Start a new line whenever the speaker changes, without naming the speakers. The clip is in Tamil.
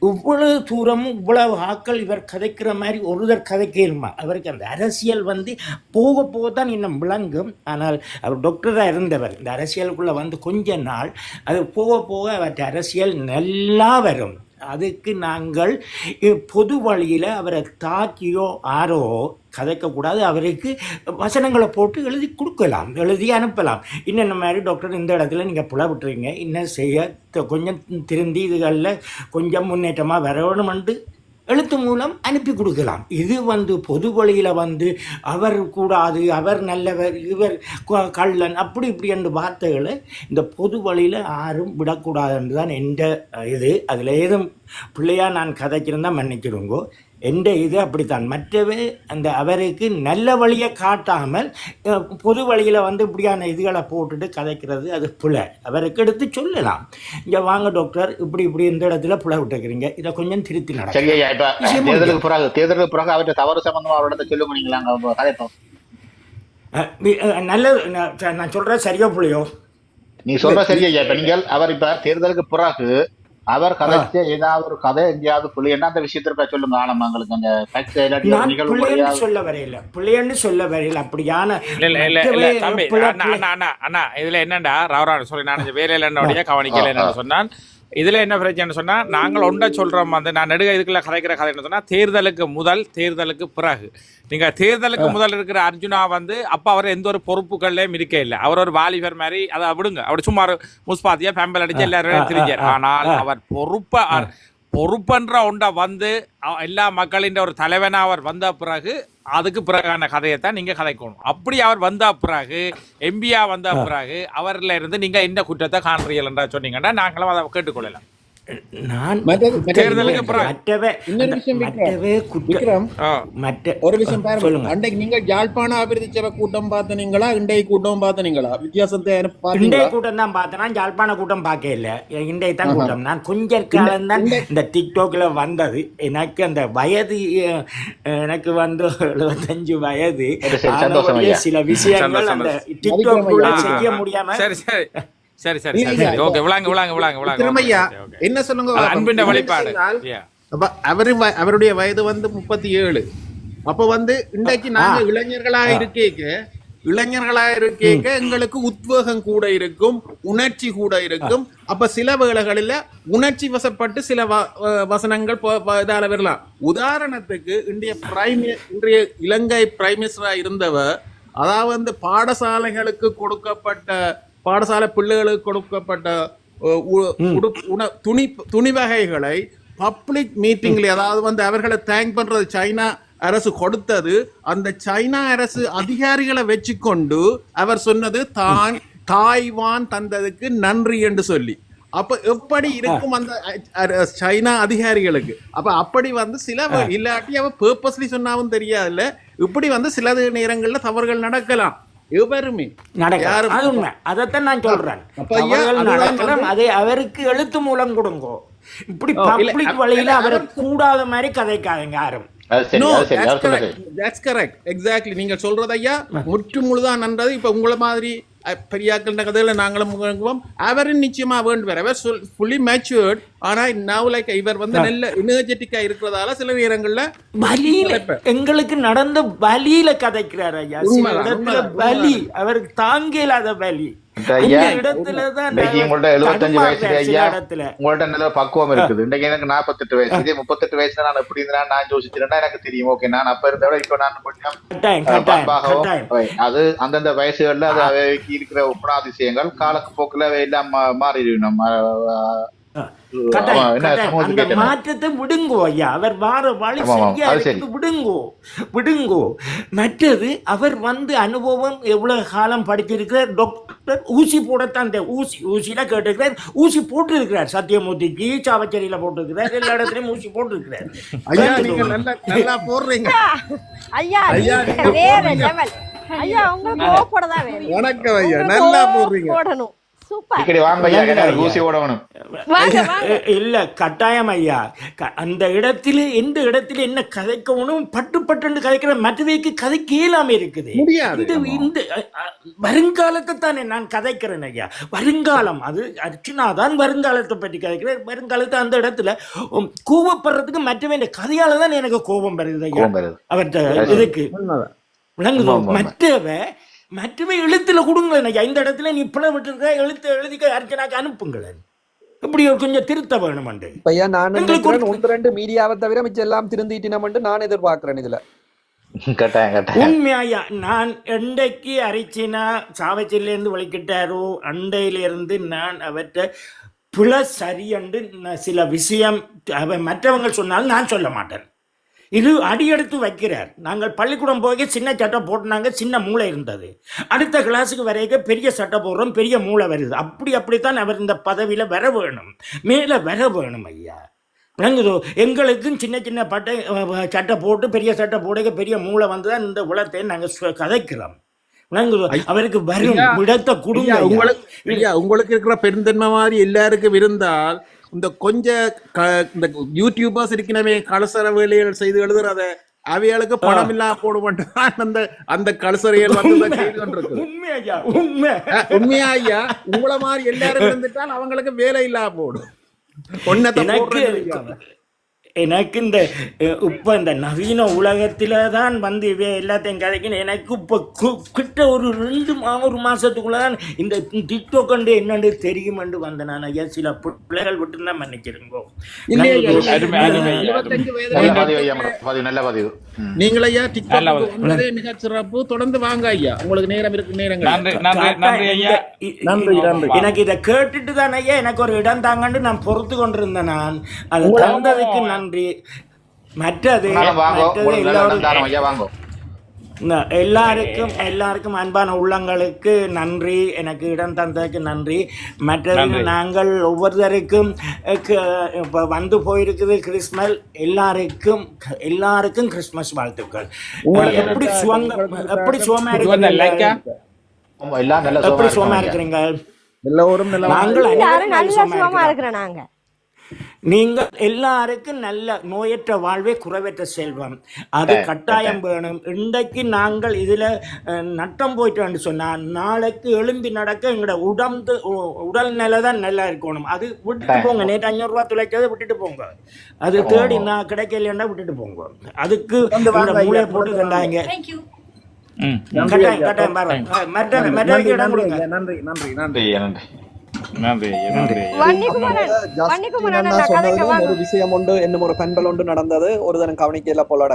இவ்வளவு தூரமும் இவ்வளவு ஆக்கள் இவர் கதைக்கிற மாதிரி ஒருதர் கதைக்கிறமா? அவருக்கு அந்த அரசியல் வந்து போக போக தான் இன்னும் விளங்கும். ஆனால் அவர் டாக்டராக இருந்தவர். இந்த அரசியலுக்குள்ளே வந்து கொஞ்ச நாள். அது போக போக அவற்றை அரசியல் நல்லா வரும். அதுக்கு நாங்கள் பொது வழியில் அவரை தாக்கியோ ஆரோ கதைக்கக்கூடாது. அவருக்கு வசனங்களை போட்டு எழுதி கொடுக்கலாம் எழுதி அனுப்பலாம். இன்னும் மாதிரி டாக்டர் இந்த இடத்துல நீங்கள் புலவிட்டுறீங்க இன்னும் செய்ய கொஞ்சம் திருந்தி இதுகளில் கொஞ்சம் முன்னேற்றமாக வரணுமெண்டு. எழுத்து மூலம் அனுப்பி கொடுக்கலாம். இது வந்து பொது வழியில் வந்து அவர் கூடாது அவர் நல்லவர் இவர் க- கள்ளன் அப்படி இப்படி என்ற வார்த்தைகளை இந்த பொது வழியில் யாரும் விடக்கூடாதுன்னு தான் எந்த இது. அதில் ஏதும் பிள்ளையாக நான் கதைக்கிறேன் தான் மன்னிச்சிருங்கோ எந்த இது அப்படித்தான். மற்றவே அந்த அவருக்கு நல்ல வழியை காட்டாமல் பொது வழியில் வந்து இப்படியான இதுகளை போட்டுட்டு கதைக்கிறது அது பிழை. அவருக்கு எடுத்து சொல்லலாம். இங்கே வாங்க டாக்டர் இப்படி இப்படி இந்த இடத்துல பிழை விட்டுருக்கிறீங்க. இதை கொஞ்சம் திருத்தி நடக்கும்
தேர்தலுக்கு பிறகு தேர்தலுக்கு பிறகு அவர்கிட்ட தவறு சம்பந்தமா அவரிடத்த சொல்லுங்க நீங்களா அங்க கதைப்போம்
நல்லது நான் சொல்கிறேன் சரியா புள்ளியோ
நீ சொல்ற சரி ஐயா இப்ப நீங்கள் அவர் இப்ப தேர்தலுக்கு பிறகு அவர் கதைச்ச ஏதாவது ஒரு கதை எங்கேயாவது புள்ளி என்ன அந்த விஷயத்திற்காக சொல்லுங்க ஆழமா எங்களுக்கு அந்த
பிள்ளைன்னு சொல்ல வரையில. பிள்ளைன்னு சொல்ல வரையில அப்படியான
இல்ல இல்ல இல்ல இல்ல
மற்றவே
தம்பி அண்ணா அண்ணா அண்ணா அண்ணா இதுல என்னடா ரவரான் சொல்லி நான் வேலையில என்னுடைய கவனிக்கல என்னன்னு சொன்னான். இதுல என்ன பிரச்சனை சொன்னா நாங்கள் ஒன்றை சொல்றோம் வந்து நான் நெடுக இதுக்குள்ள கதைக்கிற கதை என்ன சொன்னா தேர்தலுக்கு முதல் தேர்தலுக்கு பிறகு. நீங்க தேர்தலுக்கு முதல் இருக்கிற அர்ஜுனா வந்து அப்ப அவர் எந்த ஒரு பொறுப்புகள்லயும் இருக்க இல்லை. அவர் ஒரு வாலிபர் மாதிரி அதை விடுங்க. அவர் சும்மா முஸ்பாத்தியா பேம்பல் அடிச்சு எல்லாரும் திரிஞ்சார். ஆனால் அவர் பொறுப்பா பொறுப்பென்ற ஒன்றை வந்து எல்லா மக்களின் ஒரு தலைவனா அவர் வந்த பிறகு அதுக்கு பிறகான கதையை தான் நீங்க கதைக்கணும். அப்படி அவர் வந்த பிறகு எம்பியா வந்த பிறகு அவர்ல இருந்து நீங்க என்ன குற்றத்தை காண்றீங்கன்றா சொன்னீங்கன்னா நாங்களும் அதை கேட்டுக்கொள்ளலாம்.
நான்
ஒரு விஷயம் பாருங்க. அன்றைக்கு நீங்கள் யாழ்ப்பாண அபிவிருத்தி சபை கூட்டம் பார்த்தனீங்களா இன்றைய கூட்டம் பார்த்தனீங்களா வித்தியாசத்தை
இன்றைய கூட்டம் தான் பார்த்தேன். யாழ்ப்பாண கூட்டம் பார்க்க இல்லை. இன்றைய தான் கூட்டம். நான் கொஞ்ச காலம் தான் இந்த டிக்டாக்ல வந்தது. எனக்கு அந்த வயது எனக்கு வந்து எழுபத்தஞ்சு வயது. சில விஷயங்கள் அந்த
ஆ,
செய்ய. முடியாம
சரி சரி சரி. ஓகே விளாங்க விளாங்க விளாங்க விளாங்க.
திருமையா. என்ன சொல்லுங்க?
அன்பின்.
அப்ப அவரு அவருடைய வயது வந்து முப்பத்தி ஏழு அப்ப வந்து இன்றைக்கு நாங்க இளைஞர்களா இருக்கேக்க இளைஞர்களா இருக்கேக்க எங்களுக்கு உத்வேகம் கூட இருக்கும் உணர்ச்சி கூட இருக்கும். அப்ப சில வேளைகளில உணர்ச்சி வசப்பட்டு சில வசனங்கள் இதால வரலாம். உதாரணத்துக்கு இன்றைய பிரைம் இன்றைய இலங்கை பிரைம் மினிஸ்டரா இருந்தவர் அதாவது வந்து பாடசாலைகளுக்கு கொடுக்கப்பட்ட பாடசாலை பிள்ளைகளுக்கு கொடுக்கப்பட்ட துணி துணி வகைகளை பப்ளிக் மீட்டிங்ல அதாவது வந்து அவர்களை தேங்க் பண்றது சைனா அரசு கொடுத்தது அந்த சைனா அரசு அதிகாரிகளை வச்சுக்கொண்டு அவர் சொன்னது தான் தாய்வான் தந்ததுக்கு நன்றி என்று சொல்லி. அப்ப எப்படி இருக்கும் அந்த சைனா அதிகாரிகளுக்கு? அப்ப அப்படி வந்து சில இல்லாட்டி அவ பர்பஸ்லி சொன்னாவும் தெரியாதுல்ல இப்படி வந்து சில நேரங்கள்ல தவறுகள் நடக்கலாம்.
அது உண்மை. அதைத்தான் நான் சொல்றேன். நடக்கலாம் அதை அவருக்கு எழுத்து மூலம் கொடுங்கோ. இப்படி பப்ளிக் வழியில அவரை கூடாத மாதிரி கதைக்காதங்க யாரும்.
அது சரி
No,
அது சரி
that's
அவர் சொல்ல
correct.
சரி
That's correct. Exactly. நீங்க சொல்றது ஐயா முற்று முழுதான் நன்றது. இப்ப உங்களை மாதிரி பெரியாக்கள் கதையில நாங்களும் அவரும் நிச்சயமா வேண்டுவார். அவர் ஃபுல்லி மேச்சுவர்ட் ஆனா நவ் லைக் இவர் வந்து நல்ல எனர்ஜெட்டிக்கா இருக்கிறதால சில நேரங்கள்ல
வலியில. எங்களுக்கு நடந்த வலியில கதைக்கிறார் ஐயா. இடத்துல வலி அவருக்கு தாங்க இல்லாத வலி.
உங்கள்ட்ட நல்ல பக்குவம் இருக்குது. இன்னைக்கு எனக்கு நாற்பத்தெட்டு வயசு. இதே முப்பத்தெட்டு வயசுல நான் எப்படி இருந்தா நான் யோசிச்சிருந்தா எனக்கு தெரியும். ஓகே நான் அப்ப இருந்த விட இப்ப நான் கொஞ்சம். அது அந்தந்த வயசுகள்ல அது இருக்கிற குணாதிசயங்கள் காலப்போக்கில் எல்லாம் மா- மாறிடும் நம்ம
மாற்றத்தை விடுங்கோ ஐயா. அவர் வார வழி சரியா விடுங்கோ. விடுங்கோ. மற்றது அவர் வந்து அனுபவம் எவ்வளவு காலம் படிச்சிருக்கிறார் டாக்டர் ஊசி போடத்தான் தே- ஊசி ஊசியில கேட்டிருக்கிறார். ஊசி போட்டிருக்கிறார். சத்தியமூர்த்திக்கு சாவச்சேரியில போட்டிருக்கிறார். எல்லா இடத்துலயும் ஊசி போட்டிருக்கிறார்.
ஐயா நீங்க நல்லா நல்லா போடுறீங்க.
ஐயா
ஐயா,
வேற
போடுறீங்க.
லெவல் ஐயா உங்களுக்கு தான் வேணும்
வணக்கம் ஐயா நல்லா
ஓ
போடுறீங்க.
போடணும்.
இல்ல கட்டாயம் ஐயா. அந்த இடத்துல எந்த இடத்துல என்ன கதைக்கணும் பட்டு பட்டு கதைக்கிற மற்றவைக்கு கதைக்க இயலாம இருக்குது.
முடியாது.
இந்த இந்த வருங்காலத்தை தானே நான் கதைக்கிறேன் ஐயா. வருங்காலம் அது அர்ச்சனா தான் வருங்காலத்தை பற்றி கதைக்கிறேன் வருங்காலத்தை அந்த இடத்துல உம், கோவப்படுறதுக்கு மற்றவன் கதையால தான் எனக்கு கோபம் வருது ஐயா.
கோபம் வருது.
அவர்கிட்ட இதுக்கு. விளங்குதோ. மற்றவ மற்றவ எழுத்துல கொடுங்களேன். ஐயா இந்த இடத்துல நீ பிள்ளை விட்டுருக்க எழுத்து எழுதிக்க அர்ச்சனாக்கு அனுப்புங்களேன். இப்படி கொஞ்சம் திருத்த வேணுமண்டு
இப்ப ஐயா நான் ஒன்று ரெண்டு மீடியாவை தவிர மிச்சம் எல்லாம் திருந்திட்டினமென்று நான் எதிர்பார்க்கிறேன் இதுல.
உண்மையா நான் என்றைக்கு அரிச்சினா சாவச்சிலேருந்து வலிக்கிட்டாரோ? அண்டையிலிருந்து நான் அவற்றை பிழை சரியென்று நான் சில விஷயம் அவ மற்றவங்க சொன்னாலும் நான் சொல்ல மாட்டேன். இது அடியெடுத்து வைக்கிறார். நாங்கள் பள்ளிக்கூடம் போக சின்ன சட்டை போட்டுனாங்க சின்ன மூளை இருந்தது. அடுத்த கிளாஸுக்கு வரைக்க பெரிய சட்டை போடுறோம் பெரிய மூளை வருது. அப்படி அப்படித்தான் அவர் இந்த பதவியில் வர வேணும். மேலே வர வேணும் ஐயா. விளங்குதோ எங்களுக்கும் சின்ன சின்ன பட்டை சட்டை போட்டு பெரிய சட்டை போடுக பெரிய மூளை வந்து தான் இந்த உலகத்தை நாங்கள் கதைக்கிறோம். விளங்குதோ அவருக்கு வரும் விடத்தை கொடுங்க.
உங்களுக்கு உங்களுக்கு இருக்கிற பெருந்தன்மை மாதிரி எல்லாருக்கும் இருந்தால் இந்த கொஞ்ச இந்த யூடியூபர்ஸ் இருக்கிறவே கலசர வேலைகள் செய்து எழுதுறத அவைகளுக்கு பணம் இல்லா போடுவோம் அந்த அந்த கலசரைகள் வந்து செய்து கொண்டிருக்குது.
உண்மை ஐயா உண்மை.
அஹ், உண்மையா ஐயா? உங்களை மாதிரி எல்லாரும் இருந்துட்டால் அவங்களுக்கு வேலை இல்லா போடும். ஒன்னத்தை
எனக்கு இந்த இப்ப இந்த நவீன உலகத்துல தான் வந்து இவை எல்லாத்தையும் கதைக்கணும் எனக்கு இப்ப கு- கிட்ட ஒரு ரெண்டு மா ஒரு மாசத்துக்குள்ள தான் இந்த டிக்டாக் கண்டு என்னன்னு தெரியுமென்று வந்தேன் நான். ஐயா சில பிள்ளைகள் விட்டு தான் மன்னிச்சிருங்கோ.
இல்லையா ஐயா, டிக்டாக் மிக சிறப்பு. தொடர்ந்து வாங்க ஐயா. உங்களுக்கு நேரம் இருக்கு நேரங்கள்.
நன்றி நன்றி நன்றி ஐயா.
இ-
நன்றி, நன்றி.
எனக்கு இதை கேட்டுட்டு தான் ஐயா எனக்கு ஒரு இடம் தாங்கன்னு நான் பொறுத்து கொண்டிருந்தேன் நான். அது தந்ததுக்கு நன்றி
வாங்கோ
மற்றது எல்லாருக்கும் எல்லாருக்கும் அன்பான உள்ளங்களுக்கு நன்றி. எனக்கு இடம் தந்ததுக்கு நன்றி. மற்றது. நாங்கள் ஒவ்வொருத்தருக்கும் இப்ப வந்து போயிருக்குது கிறிஸ்மஸ். எல்லாருக்கும் எல்லாருக்கும் கிறிஸ்மஸ் வாழ்த்துக்கள். எப்படி சுவங்க எப்படி சுவமா இருக்கிறீங்க? எப்படி சுவமா
இருக்கிறாங்க?
எல்லோரும்
நாங்கள் இருக்கிறோம்.
இருக்கிறோம் நாங்க.
நீங்கள் எல்லாருக்கும் நல்ல நோயற்ற வாழ்வே குறைவற்ற செல்வம். அது
கட்டாயம்,
வேணும். இன்றைக்கு நாங்கள் இதில் நட்டம் போயிட்டோம்னு சொன்னால் நாளைக்கு எழும்பி நடக்க எங்களோட உடம்பு உடல் நிலை தான் நல்லா இருக்கணும். அது விட்டுட்டு போங்க. நேற்று அஞ்சூறுரூவா துளைச்சதை விட்டுட்டு போங்க. அது தேடி நான் கிடைக்கலன்னா விட்டுட்டு போங்க. அதுக்கு மூளையை போட்டு தந்தாங்க. கட்டாயம் கட்டாயம் பாருங்க. மற்ற மற்றவைக்கு இடம் கொடுங்க
நன்றி நன்றி நன்றி
நன்றி. நன்றி
ஐயா, நன்றி. ஐயா.
வன்னிக்குமரன்
ஜஸ்டின்
வன்னிக்குமரன்
அண்ணா
அந்த